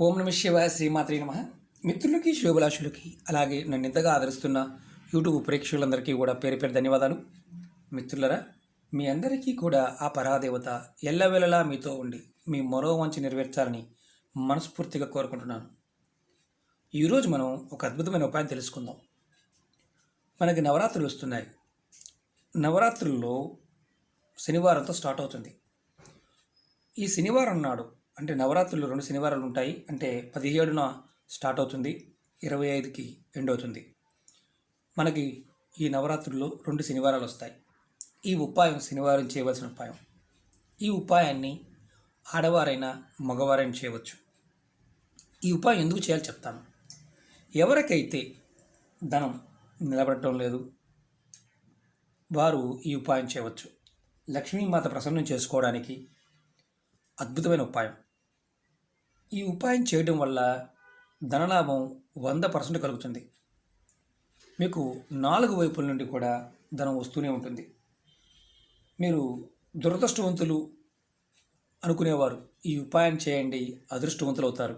ఓం నమ శివాయ శ్రీమాత్రి నమ. మిత్రులకి శుభలాషులకి అలాగే నన్ను ఇంతగా ఆదరిస్తున్న యూట్యూబ్ ప్రేక్షకులందరికీ కూడా పేరు పేరు ధన్యవాదాలు. మిత్రులరా మీ అందరికీ కూడా ఆ పరాదేవత ఎల్లవేళలా మీతో ఉండి మీ మరో వంచి నెరవేర్చాలని మనస్ఫూర్తిగా కోరుకుంటున్నాను. ఈరోజు మనం ఒక అద్భుతమైన ఉపాయం తెలుసుకుందాం. మనకి నవరాత్రులు వస్తున్నాయి. నవరాత్రుల్లో శనివారంతో స్టార్ట్ అవుతుంది. ఈ శనివారం నాడు అంటే నవరాత్రులు రెండు శనివారాలు ఉంటాయి. అంటే పదిహేడున స్టార్ట్ అవుతుంది. ఇరవై ఐదుకి ఎండ్ అవుతుంది. మనకి ఈ నవరాత్రుల్లో రెండు శనివారాలు వస్తాయి. ఈ ఉపాయం శనివారం చేయవలసిన ఉపాయం. ఈ ఉపాయాన్ని ఆడవారైనా మగవారైనా చేయవచ్చు. ఈ ఉపాయం ఎందుకు చేయాలో చెప్తాను. ఎవరికైతే ధనం నిలబడటం లేదు వారు ఈ ఉపాయం చేయవచ్చు. లక్ష్మీమాత ప్రసన్నం చేసుకోవడానికి అద్భుతమైన ఉపాయం. ఈ ఉపాయం చేయడం వల్ల ధనలాభం వంద పర్సెంట్ కలుగుతుంది. మీకు నాలుగు వైపుల నుండి కూడా ధనం వస్తూనే ఉంటుంది. మీరు దురదృష్టవంతులు అనుకునేవారు ఈ ఉపాయం చేయండి అదృష్టవంతులు అవుతారు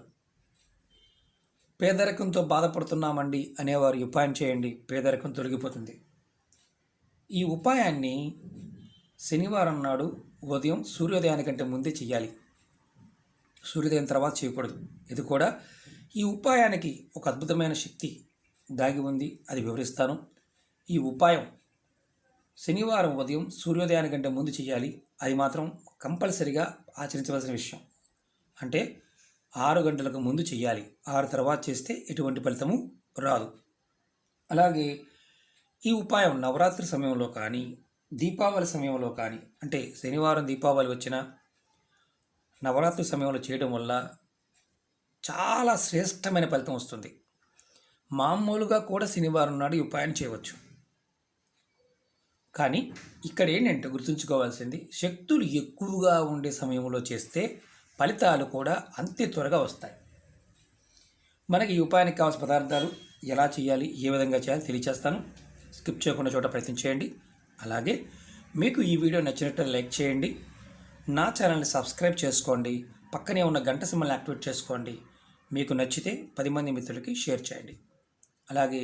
పేదరికంతో బాధపడుతున్నామండి అనేవారు ఈ ఉపాయం చేయండి పేదరికం తొలగిపోతుంది. ఈ ఉపాయాన్ని శనివారం నాడు ఉదయం సూర్యోదయానికంటే ముందే చేయాలి సూర్యోదయం తర్వాత చేయకూడదు. ఇది కూడా ఈ ఉపాయానికి ఒక అద్భుతమైన శక్తి దాగి ఉంది. అది వివరిస్తాను. ఈ ఉపాయం శనివారం ఉదయం సూర్యోదయానికంటే ముందు చేయాలి. అది మాత్రం కంపల్సరిగా ఆచరించవలసిన విషయం. అంటే ఆరు గంటలకు ముందు చేయాలి. ఆరు తర్వాత చేస్తే ఎటువంటి ఫలితము రాదు. అలాగే ఈ ఉపాయం నవరాత్రి సమయంలో కానీ దీపావళి సమయంలో కానీ అంటే శనివారం దీపావళి వచ్చిన నవరాత్రి సమయంలో చేయడం వల్ల చాలా శ్రేష్టమైన ఫలితం వస్తుంది. మామూలుగా కూడా శనివారం నాడు ఈ ఉపాయం చేయవచ్చు. కానీ ఇక్కడ ఏంటంటే గుర్తుంచుకోవాల్సింది శక్తులు ఎక్కువగా ఉండే సమయంలో చేస్తే ఫలితాలు కూడా అంతే త్వరగా వస్తాయి. మనకి ఈ ఉపాయానికి కావాల్సిన పదార్థాలు ఎలా చేయాలి ఏ విధంగా చేయాలి తెలియచేస్తాను. స్కిప్ చేయకుండా చోట ప్రయత్నం చేయండి. అలాగే మీకు ఈ వీడియో నచ్చినట్టు లైక్ చేయండి. నా ఛానల్ని సబ్స్క్రైబ్ చేసుకోండి పక్కనే ఉన్న గంట సింబల్ని యాక్టివేట్ చేసుకోండి. మీకు నచ్చితే పది మంది మిత్రులకి షేర్ చేయండి. అలాగే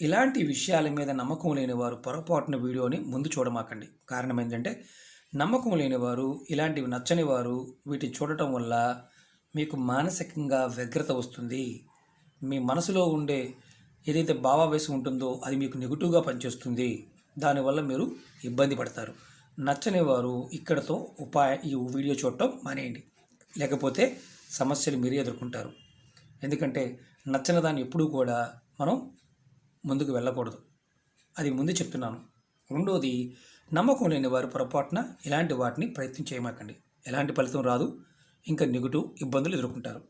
ఇలాంటి విషయాల మీద నమ్మకం లేని వారు పొరపాటున వీడియోని ముందు చూడమాకండి. కారణం ఏంటంటే నమ్మకం లేని వారు ఇలాంటివి నచ్చని వారు వీటిని చూడటం వల్ల మీకు మానసికంగా వ్యగ్రత వస్తుంది. మీ మనసులో ఉండే ఏదైతే భావావేశం ఉంటుందో అది మీకు నెగిటివ్గా పనిచేస్తుంది. దానివల్ల మీరు ఇబ్బంది పడతారు. నచ్చని వారు ఇక్కడతో ఉపాయ ఈ వీడియో చూడటం మానేయండి. లేకపోతే సమస్యలు మీరే ఎదుర్కొంటారు. ఎందుకంటే నచ్చని దాన్ని ఎప్పుడూ కూడా మనం ముందుకు వెళ్ళకూడదు. అది ముందు చెప్తున్నాను. రెండోది నమ్మకం లేని వారు పొరపాటున ఇలాంటి వాటిని ప్రయత్నం చేయమాకండి. ఎలాంటి ఫలితం రాదు. ఇంకా నెగిటివ్ ఇబ్బందులు ఎదుర్కొంటారు.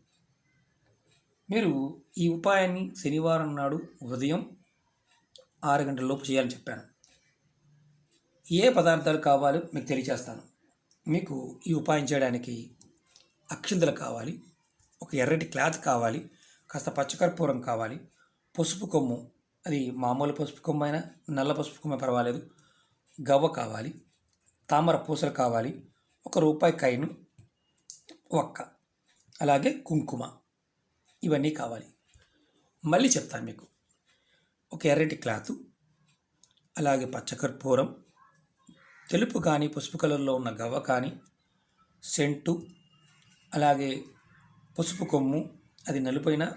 మీరు ఈ ఉపాయాన్ని శనివారం నాడు ఉదయం ఆరు గంటల లోపు చేయాలని చెప్పాను. ఏ పదార్థాలు కావాలో మీకు తెలియచేస్తాను. మీకు ఈ ఉపాయం చేయడానికి అక్షింతలు కావాలి ఒక ఎర్రటి క్లాత్ కావాలి కాస్త పచ్చకర్పూరం కావాలి పసుపు కొమ్ము అది మామూలు పసుపు కొమ్ము అయినా నల్ల పసుపు కొమ్మ పర్వాలేదు గవ్వ కావాలి తామర పూసలు కావాలి ఒక రూపాయి కాయను ఒక్క అలాగే కుంకుమ ఇవన్నీ కావాలి. మళ్ళీ చెప్తాను మీకు ఒక ఎర్రటి క్లాత్ అలాగే పచ్చకర్పూరం తెలుపు కానీ పసుపు కలర్లో ఉన్న గవ్వ కానీ సెంటు అలాగే పసుపు కొమ్ము అది నలుపైన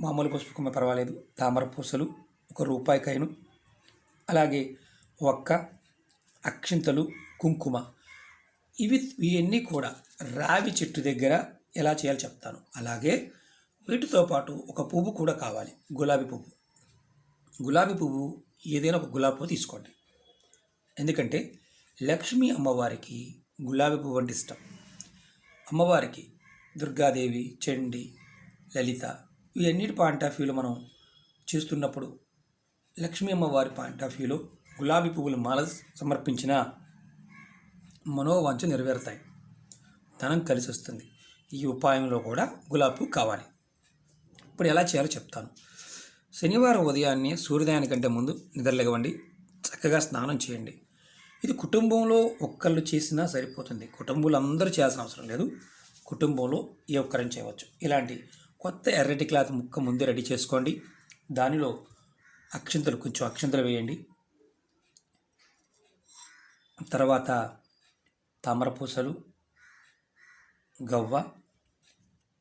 మామూలు పసుపు కొమ్మ పర్వాలేదు. తామర పూసలు ఒక రూపాయి అలాగే ఒక్క అక్షింతలు కుంకుమ. ఇవి ఇవన్నీ కూడా రావి చెట్టు దగ్గర ఎలా చేయాలో చెప్తాను. అలాగే వీటితో పాటు ఒక పువ్వు కూడా కావాలి గులాబీ పువ్వు. గులాబీ పువ్వు ఏదైనా ఒక గులాబీ పువ్వు తీసుకోండి. ఎందుకంటే లక్ష్మీ అమ్మవారికి గులాబీ పువ్వు అంటే ఇష్టం. అమ్మవారికి దుర్గాదేవి చండి లలిత ఇవన్నిటి పాయింట్ ఆఫ్ వ్యూలో మనం చేస్తున్నప్పుడు లక్ష్మీ అమ్మవారి పాయింట్ ఆఫ్ వ్యూలో గులాబీ పువ్వులు మాల సమర్పించిన మనోవాంఛ నెరవేరుతాయి. ధనం కలిసి వస్తుంది. ఈ ఉపాయంలో కూడా గులాబీ పువ్వు కావాలి. ఇప్పుడు ఎలా చేయాలో చెప్తాను. శనివారం ఉదయాన్నే సూర్యోదయానికంటే ముందు నిద్రలేగవండి చక్కగా స్నానం చేయండి. ఇది కుటుంబంలో ఒక్కళ్ళు చేసినా సరిపోతుంది. కుటుంబంలో అందరూ చేయాల్సిన అవసరం లేదు. కుటుంబంలో ఏ ఒక్కరిని చేయవచ్చు. ఇలాంటి కొత్త ఎర్రటి క్లాత్ ముక్క ముందే రెడీ చేసుకోండి. దానిలో అక్షంతలు కొంచెం అక్షంతలు వేయండి. తర్వాత తామరపూసలు గవ్వ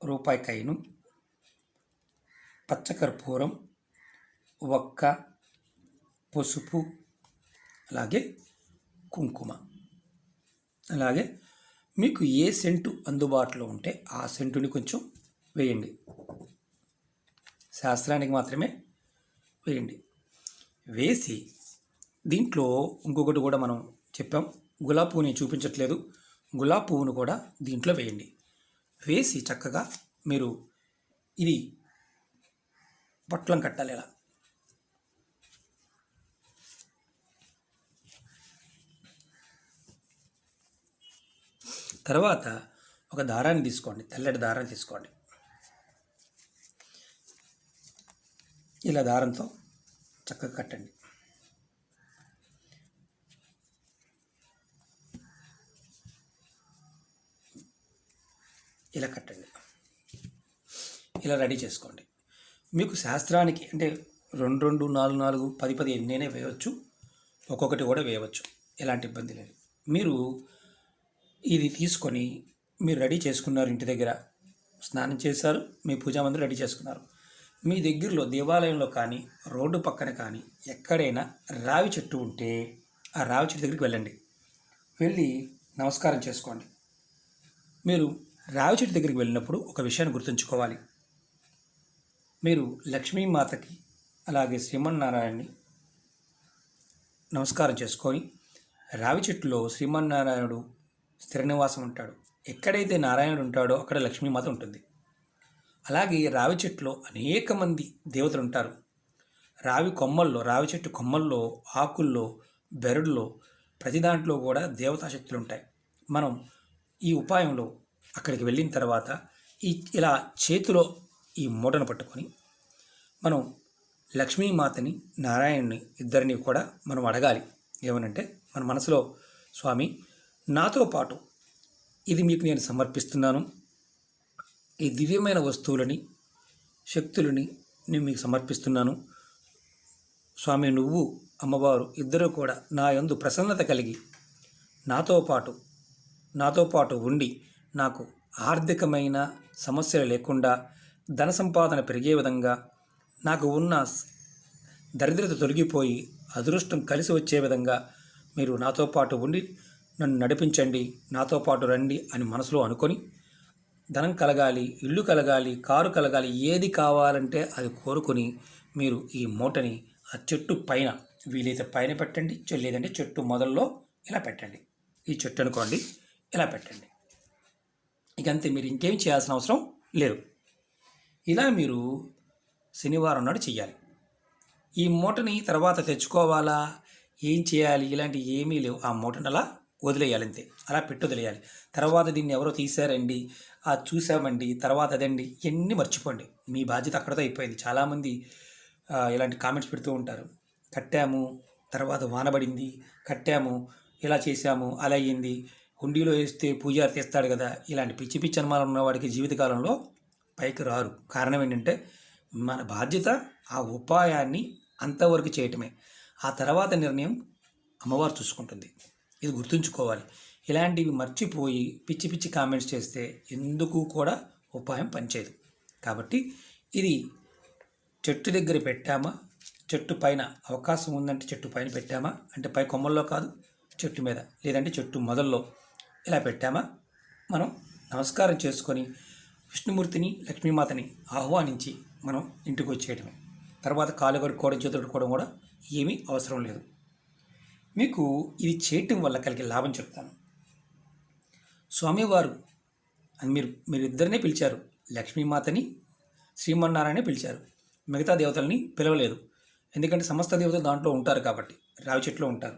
రూపాయి కైను పచ్చకర్పూరం ఒక్క పసుపు అలాగే కుంకుమ. అలాగే మీకు ఏ సెంటు అందుబాటులో ఉంటే ఆ సెంటుని కొంచెం వేయండి. శాస్త్రానికి మాత్రమే వేయండి. వేసి దీంట్లో ఇంకొకటి కూడా మనం చెప్పాం. గులాబీ పువ్వుని చూపించట్లేదు. గులాబీ పువ్వును కూడా దీంట్లో వేయండి. వేసి చక్కగా మీరు ఇది పొట్లం కట్టాలి ఇలా. తర్వాత ఒక దారాన్ని తీసుకోండి తెల్లటి దారాన్ని తీసుకోండి. ఇలా దారంతో చక్కగా కట్టండి. ఇలా కట్టండి. ఇలా రెడీ చేసుకోండి. మీకు శాస్త్రానికి అంటే రెండు రెండు నాలుగు నాలుగు పది పది ఎన్నైనా వేయవచ్చు. ఒక్కొక్కటి కూడా వేయవచ్చు. ఎలాంటి ఇబ్బంది లేదు. మీరు ఇది తీసుకొని మీరు రెడీ చేసుకున్నారు ఇంటి దగ్గర. స్నానం చేశారు మీ పూజా మందిరం రెడీ చేసుకున్నారు. మీ దగ్గరలో దేవాలయంలో కానీ రోడ్డు పక్కన కానీ ఎక్కడైనా రావి చెట్టు ఉంటే ఆ రావి చెట్టు దగ్గరికి వెళ్ళండి. వెళ్ళి నమస్కారం చేసుకోండి. మీరు రావి చెట్టు దగ్గరికి వెళ్ళినప్పుడు ఒక విషయాన్ని గుర్తుంచుకోవాలి. మీరు లక్ష్మీమాతకి అలాగే శ్రీమన్నారాయణని నమస్కారం చేసుకొని రావి చెట్టులో శ్రీమన్నారాయణుడు స్థిర నివాసం ఉంటాడు. ఎక్కడైతే నారాయణుడు ఉంటాడో అక్కడ లక్ష్మీమాత ఉంటుంది. అలాగే రావి చెట్టులో అనేక మంది దేవతలు ఉంటారు. రావి కొమ్మల్లో రావి చెట్టు కొమ్మల్లో ఆకుల్లో బెరడులో ప్రతి దాంట్లో కూడా దేవతాశక్తులు ఉంటాయి. మనం ఈ ఉపాయంలో అక్కడికి వెళ్ళిన తర్వాత ఈ ఇలా చేతిలో ఈ మూటను పట్టుకొని మనం లక్ష్మీమాతని నారాయణుని ఇద్దరిని కూడా మనం అడగాలి. ఏమనంటే మన మనసులో స్వామి నాతో పాటు ఇది మీకు నేను సమర్పిస్తున్నాను. ఈ దివ్యమైన వస్తువులని శక్తులని నేను మీకు సమర్పిస్తున్నాను. స్వామి నువ్వు అమ్మవారు ఇద్దరు కూడా నా యందు ప్రసన్నత కలిగి నాతో పాటు నాతో పాటు ఉండి నాకు ఆర్థికమైన సమస్యలు లేకుండా ధన సంపాదన పెరిగే విధంగా నాకు ఉన్న దరిద్రత తొలగిపోయి అదృష్టం కలిసి వచ్చే విధంగా మీరు నాతో పాటు ఉండి నన్ను నడిపించండి నాతో పాటు రండి అని మనసులో అనుకొని ధనం కలగాలి ఇల్లు కలగాలి కారు కలగాలి ఏది కావాలంటే అది కోరుకొని మీరు ఈ మూటని ఆ చెట్టు పైన వీలైతే పైన పెట్టండి లేదంటే చెట్టు మొదల్లో ఇలా పెట్టండి. ఈ చెట్టు అనుకోండి ఇలా పెట్టండి. ఇక అంతే మీరు ఇంకేం చేయాల్సిన అవసరం లేదు ఇలా మీరు శనివారం నాడు చెయ్యాలి. ఈ మూటని తర్వాత తెచ్చుకోవాలా? ఏం చేయాలి? ఇలాంటివి ఏమీ లేవు. ఆ మూటని అలా వదిలేయాలి అంతే అలా పెట్టి వదిలేయాలి. తర్వాత దీన్ని ఎవరో తీశారండి ఆ చూసామండి తర్వాత అదండి ఇవన్నీ మర్చిపోండి. మీ బాధ్యత అక్కడతో అయిపోయింది. చాలామంది ఇలాంటి కామెంట్స్ పెడుతూ ఉంటారు. కట్టాము తర్వాత వానబడింది కట్టాము ఇలా చేశాము అలా అయ్యింది హుండీలో వేస్తే పూజారి తీస్తాడు కదా ఇలాంటి పిచ్చి పిచ్చి అనుమానం ఉన్నవాడికి జీవితకాలంలో పైకి రారు. కారణం ఏంటంటే మన బాధ్యత ఆ ఉపాయాన్ని అంతవరకు చేయటమే. ఆ తర్వాత నిర్ణయం అమ్మవారు చూసుకుంటుంది. ఇది గుర్తుంచుకోవాలి. ఇలాంటివి మర్చిపోయి పిచ్చి పిచ్చి కామెంట్స్ చేస్తే ఎందుకు కూడా ఉపాయం పనిచేయదు. కాబట్టి ఇది చెట్టు దగ్గర పెట్టామా? చెట్టు పైన అవకాశం ఉందంటే చెట్టు పైన పెట్టామా? అంటే పై కొమ్మల్లో కాదు చెట్టు మీద. లేదంటే చెట్టు మొదల్లో ఇలా పెట్టామా? మనం నమస్కారం చేసుకొని విష్ణుమూర్తిని లక్ష్మీమాతని ఆహ్వానించి మనం ఇంటికి వచ్చేయటమే. తర్వాత కాలు కడుక్కోవడం చేతులు కూడా ఏమీ అవసరం లేదు. మీకు ఇది చేయటం వల్ల కలిగే లాభం చెప్తాను. స్వామివారు అని మీరు మీరు ఇద్దరినే పిలిచారు. లక్ష్మీమాతని శ్రీమన్నారాయణ పిలిచారు. మిగతా దేవతల్ని పిలవలేదు. ఎందుకంటే సమస్త దేవతలు దాంట్లో ఉంటారు కాబట్టి రావి చెట్లో ఉంటారు.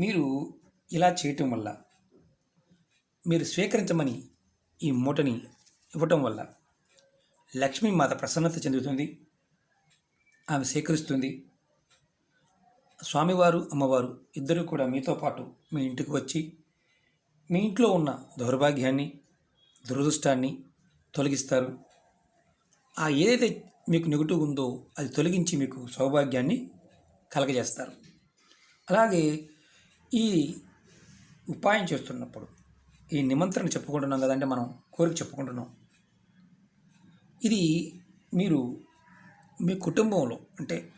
మీరు ఇలా చేయటం వల్ల మీరు స్వీకరించమని ఈ మూటని ఇవ్వటం వల్ల లక్ష్మీమాత ప్రసన్నత చెందుతుంది. ఆమె స్వీకరిస్తుంది స్వామివారు అమ్మవారు ఇద్దరు కూడా మీతో పాటు మీ ఇంటికి వచ్చి మీ ఇంట్లో ఉన్న దౌర్భాగ్యాన్ని దురదృష్టాన్ని తొలగిస్తారు. ఆ ఏదైతే మీకు నెగిటివ్ ఉందో అది తొలగించి మీకు సౌభాగ్యాన్ని కలగజేస్తారు. అలాగే ఈ ఉపాయం చేస్తున్నప్పుడు ఈ నిమంత్రణ చెప్పుకుంటున్నాం కదంటే మనం కోరిక చెప్పుకుంటున్నాం. ఇది మీరు మీ కుటుంబంలో అంటే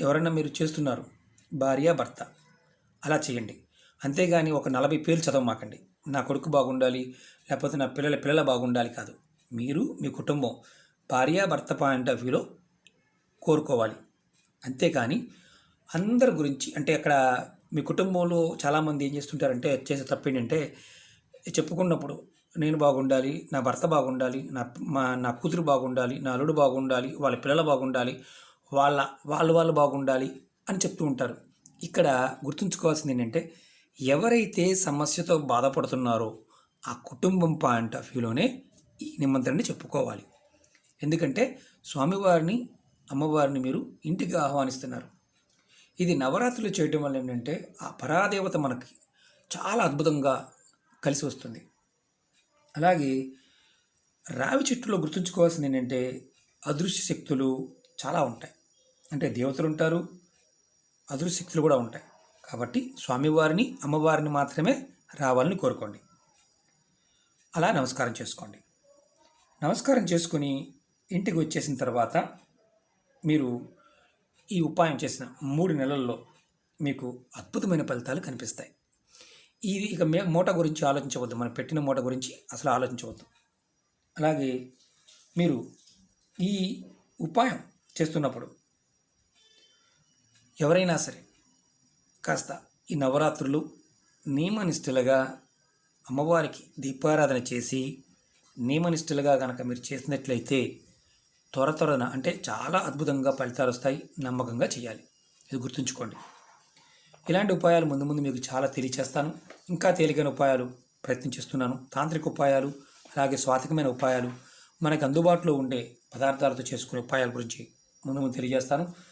ఎవరైనా మీరు చేస్తున్నారు భార్య భర్త. అలా చేయండి. అంతేగాని ఒక నలభై పేర్లు చదవమాకండి. నా కొడుకు బాగుండాలి లేకపోతే నా పిల్లల పిల్లల బాగుండాలి కాదు. మీరు మీ కుటుంబం భార్య భర్త పాయింట్ ఆఫ్ వ్యూలో కోరుకోవాలి. అంతేకాని అందరి గురించి అంటే అక్కడ మీ కుటుంబంలో చాలామంది ఏం చేస్తుంటారంటే చేసే తప్పేంటంటే చెప్పుకున్నప్పుడు నేను బాగుండాలి నా భర్త బాగుండాలి నా మా నా కూతురు బాగుండాలి నా అల్లుడు బాగుండాలి వాళ్ళ పిల్లలు బాగుండాలి వాళ్ళ వాళ్ళు వాళ్ళు బాగుండాలి అని చెప్తూ ఉంటారు. ఇక్కడ గుర్తుంచుకోవాల్సింది ఏంటంటే ఎవరైతే సమస్యతో బాధపడుతున్నారో ఆ కుటుంబం పాయింట్ ఆఫ్ వ్యూలోనే ఈ నిమంత్రణని చెప్పుకోవాలి. ఎందుకంటే స్వామివారిని అమ్మవారిని మీరు ఇంటికి ఆహ్వానిస్తున్నారు. ఇది నవరాత్రులు చేయటం వల్ల ఏంటంటే ఆ పరాదేవత మనకి చాలా అద్భుతంగా కలిసి వస్తుంది. అలాగే రావి చెట్టులో గుర్తుంచుకోవాల్సింది ఏంటంటే అదృశ్య శక్తులు చాలా ఉంటాయి. అంటే దేవతలు ఉంటారు అదురు శక్తులు కూడా ఉంటాయి. కాబట్టి స్వామివారిని అమ్మవారిని మాత్రమే రావాలని కోరుకోండి. అలా నమస్కారం చేసుకోండి. నమస్కారం చేసుకుని ఇంటికి వచ్చేసిన తర్వాత మీరు ఈ ఉపాయం చేసిన మూడు నెలల్లో మీకు అద్భుతమైన ఫలితాలు కనిపిస్తాయి. ఇది ఇక మే మూట గురించి ఆలోచించవద్దు. మనం పెట్టిన మూట గురించి అసలు ఆలోచించవద్దు. అలాగే మీరు ఈ ఉపాయం చేస్తున్నప్పుడు ఎవరైనా సరే కాస్త ఈ నవరాత్రులు నియమనిష్ఠులుగా అమ్మవారికి దీపారాధన చేసి నియమనిష్ఠులుగా కనుక మీరు చేసినట్లయితే త్వర త్వరన అంటే చాలా అద్భుతంగా ఫలితాలు వస్తాయి నమ్మకంగా చేయాలి. ఇది గుర్తుంచుకోండి. ఇలాంటి ఉపాయాలు ముందు ముందు మీకు చాలా తెలియచేస్తాను. ఇంకా తేలికైన ఉపాయాలు ప్రయత్నించేస్తున్నాను తాంత్రిక ఉపాయాలు అలాగే స్వాతికమైన ఉపాయాలు మనకు అందుబాటులో ఉండే పదార్థాలతో చేసుకునే ఉపాయాల గురించి ముందు ముందు తెలియజేస్తాను.